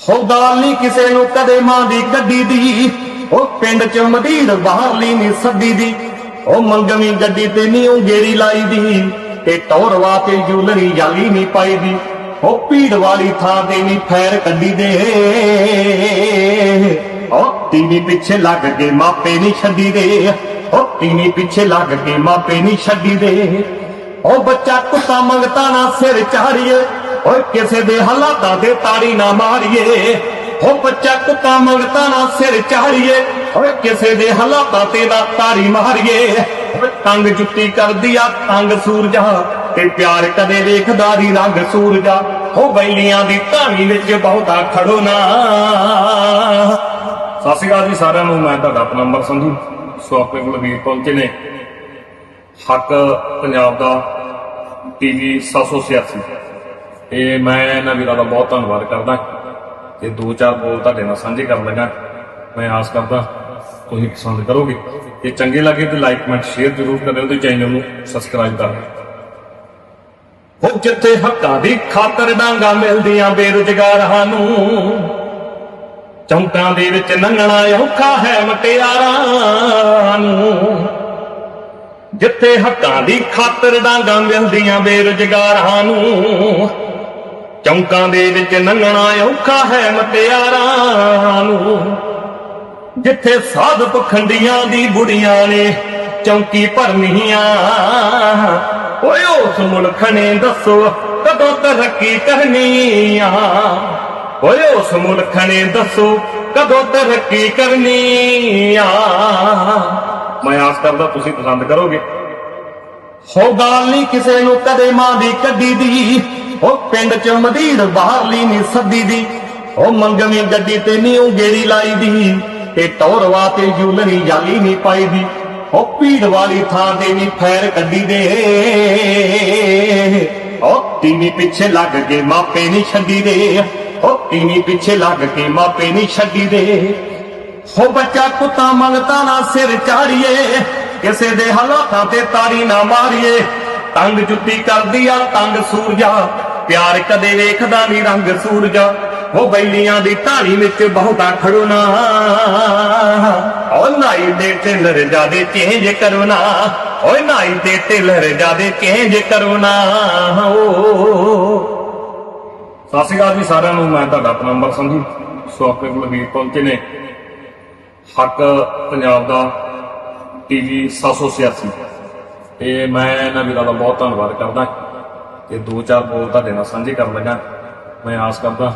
ਸੌਦਾਲ ਕਿਸੇ ਨੂੰ ਕਦੇ ਮਾਂ ਦੀ ਗੱਡੀ ਦੀ। ਉਹ ਪਿੰਡ ਚ ਮਦੀਰ ਬਾਹਰਲੀ ਨਹੀਂ ਸੱਦੀ ਦੀ। ਉਹ ਮੰਗਵੀਂ ਗੱਡੀ ਤੇ ਨਹੀਂ ਉਹ ਗੇੜੀ ਲਾਈ ਦੀ। ਤੇ ਟੌਰਵਾ ਤੇ ਜੂਲਰੀ ਜਾਲੀ ਨਹੀਂ ਪਾਈ ਦੀ। ਉਹ ਭੀੜ ਵਾਲੀ ਥਾਂ ਤੇ ਨਹੀਂ ਫੈਰ ਕੱਢੀ ਦੇ। ਉਹ ਟੀਵੀ ਪਿੱਛੇ ਲੱਗ ਕੇ ਮਾਪੇ ਨਹੀਂ ਛੱਡੀ ਦੇ। ਉਹ ਟੀਵੀ ਪਿੱਛੇ ਲੱਗ ਕੇ ਮਾਪੇ ਨਹੀਂ ਛੱਡੀ ਦੇ। ਉਹ ਬੱਚਾ ਕੁੱਤਾ ਮੰਗਤਾ ਨਾ ਸਿਰ ਚਾੜੀਏ। ਓਏ ਕਿਸੇ ਦੇ ਹਾਲਾਤਾਂ ਤੇ ਤਾੜੀ ਨਾ ਮਾਰੀਏ। ਉਹ ਬੱਚਾ ਕੁੱਤਾ ਮੰਗਤਾ ਨਾ ਸਿਰ ਚਾੜੀਏ ਓਏ ਕਿਸੇ ਦੇ ਹਾਲਾਤਾਂ ਤੇ ਨਾ ਤਾੜੀ ਮਾਰੀਏ। ਤੰਗ ਜੁੱਤੀ ਕਰਦੀ ਆ ਤੰਗ ਸੂਰਜਾ ਤੇ ਪਿਆਰ ਕਦੇ ਵੇਖਦਾ ਦੀ ਰੰਗ ਸੂਰਜਾ। ਉਹ ਬੈਲੀਆਂ ਦੀ ਧਾਣੀ ਵਿੱਚ ਬਹੁਤਾ ਖੜੋ ਨਾ। ਸਤਿ ਸ਼੍ਰੀ ਅਕਾਲ ਜੀ ਸਾਰਿਆਂ ਨੂੰ, ਮੈਂ ਤੁਹਾਡਾ ਆਪਣਾ ਨੰਬਰ ਸੰਧੂ ਸੋ ਆਪਣੇ ਕੋਲ ਵੀਰ ਪਹੁੰਚੇ ਨੇ। ਹੱਕ ਪੰਜਾਬ ਦਾ ਟੀਵੀ 786 ਤੇ ਮੈਂ ਇਹਨਾਂ ਵੀਰਾਂ ਦਾ ਬਹੁਤ ਧੰਨਵਾਦ ਕਰਦਾ ਤੇ ਦੋ ਚਾਰ ਬੋਲ ਤੁਹਾਡੇ ਨਾਲ ਸਾਂਝੇ ਕਰਨ ਲੱਗਾ। ਮੈਂ ਆਸ ਕਰਦਾ ਤੁਸੀਂ ਪਸੰਦ ਕਰੋਗੇ। ਜੇ ਚੰਗੇ ਲੱਗੇ ਤੇ ਲਾਈਕ ਕਮੈਂਟ ਸ਼ੇਅਰ ਜ਼ਰੂਰ ਕਰਿਓ ਤੇ ਚੈਨਲ ਨੂੰ ਸਬਸਕ੍ਰਾਈਬ ਕਰ ਲਿਓ ਉਹ ਜਿੱਥੇ ਹੱਕਾਂ ਦੀ ਖਾਤਰ ਡਾਂਗਾ ਮਿਲਦੀਆਂ ਬੇਰੁਜ਼ਗਾਰਾਂ ਨੂੰ, ਚੌਂਕਾਂ ਦੇ ਵਿੱਚ ਨੰਗਣਾ ਔਖਾ ਹੈ ਮਟਿਆਰਾਂ ਨੂੰ। ਜਿੱਥੇ ਹੱਕਾਂ ਦੀ ਖਾਤਰ ਡਾਂਗਾ ਮਿਲਦੀਆਂ ਬੇਰੁਜ਼ਗਾਰਾਂ ਨੂੰ ਚੌਂਕਾਂ ਦੇ ਵਿੱਚ ਨੰਗਣਾ ਔਖਾ ਹੈ ਮਟਿਆਰਾਂ ਨੂੰ। ਜਿੱਥੇ ਸਾਧ ਪਖੰਡੀਆਂ ਦੀ ਬੁੜੀਆਂ ਨੇ ਚੌਂਕੀ ਭਰਨੀਆਂ। ਓਏ ਉਸ ਮੁਲਕ ਨੇ ਦੱਸੋ ਕਦੋਂ ਤਰੱਕੀ ਕਰਨੀ ਆ ਓਏ ਉਸ ਮੁਲਕ ਨੇ ਦੱਸੋ ਕਦੋਂ ਤਰੱਕੀ ਕਰਨੀ ਆ ਮੈਂ ਆਸ ਕਰਦਾ ਤੁਸੀਂ ਪਸੰਦ ਕਰੋਗੇ। ਹੋ ਗੱਲ ਨਹੀਂ ਕਿਸੇ ਨੂੰ ਕਦੇ ਮਾਂ ਦੀ ਕੱਢੀ ਦੀ। ਉਹ ਪਿੰਡ ਚ ਮਦੀਰ ਬਾਹਰਲੀ ਨਹੀਂ ਸੱਦੀ ਦੀ। ਉਹ ਮੰਗਵੀਂ ਗੱਡੀ ਤੇ ਨਹੀਂ ਉਹ ਗੇੜੀ ਲਾਈ ਦੀ। ਤੇ ਟੌਰਵਾ ਤੇ ਜੂਲਰੀ ਜਾਲੀ ਨਹੀਂ ਪਾਈ ਦੀ। ਉਹ ਭੀੜ ਵਾਲੀ ਥਾਂ ਤੇ ਨਹੀਂ ਫੈਰ ਕੱਢੀ ਦੇ। ਉਹ ਟੀਵੀ ਪਿੱਛੇ ਲੱਗ ਕੇ ਮਾਪੇ ਨਹੀਂ ਛੱਡੀ ਦੇ। ਉਹ ਟੀਵੀ ਪਿੱਛੇ ਲੱਗ ਕੇ ਮਾਪੇ ਨਹੀਂ ਛੱਡੀ ਦੇ। ਹੋ ਬੱਚਾ ਕੁੱਤਾ ਮੰਗਤਾ ਨਾ ਸਿਰ ਚਾੜੀਏ। ਕਿਸੇ ਦੇ ਹਾਲਾਤਾਂ ਤੇ ਤਾਰੀ ਨਾ ਮਾਰੀਏ। ਤੰਗ ਜੁੱਤੀ ਕਰਦੀ ਆ, ਤੰਗ ਸੂਰਜਾ। ਪਿਆਰ ਕਦੇ ਵੇਖਦਾ ਨਹੀਂ ਰੰਗ ਸੂਰਜਾ। ਉਹ ਬੈਲੀਆਂ ਦੀ ਢਾਣੀ ਵਿੱਚ ਬਹੁਤਾ ਖੜੋ ਨਾ ਓ ਨਾਈ ਦੇ ਟੇਲਰ ਜਾਦੇ ਚੇਂਜ ਕਰੋ ਓਏ ਨਾਈ ਦੇ ਟੇਲਰ ਜਾਦੇ ਚੇਂਜ ਕਰੋ ਸਤਿ ਸ਼੍ਰੀ ਅਕਾਲ ਜੀ ਸਾਰਿਆਂ ਨੂੰ, ਮੈਂ ਤੁਹਾਡਾ ਆਪਣਾ ਨੰਬਰ ਸੰਧੂ ਸੋ ਆਪਣੇ ਕੋਲ ਵੀਰ ਪਹੁੰਚੇ ਨੇ। ਹੱਕ ਪੰਜਾਬ ਦਾ ਟੀਵੀ 786 ਤੇ ਮੈਂ ਇਹਨਾਂ ਵੀਰਾਂ ਦਾ ਬਹੁਤ ਧੰਨਵਾਦ ਕਰਦਾ। ਤੇ ਦੋ ਚਾਰ ਬੋਲ ਤੁਹਾਡੇ ਨਾਲ ਸਾਂਝੇ ਕਰਨ ਲੱਗਾ। ਮੈਂ ਆਸ ਕਰਦਾ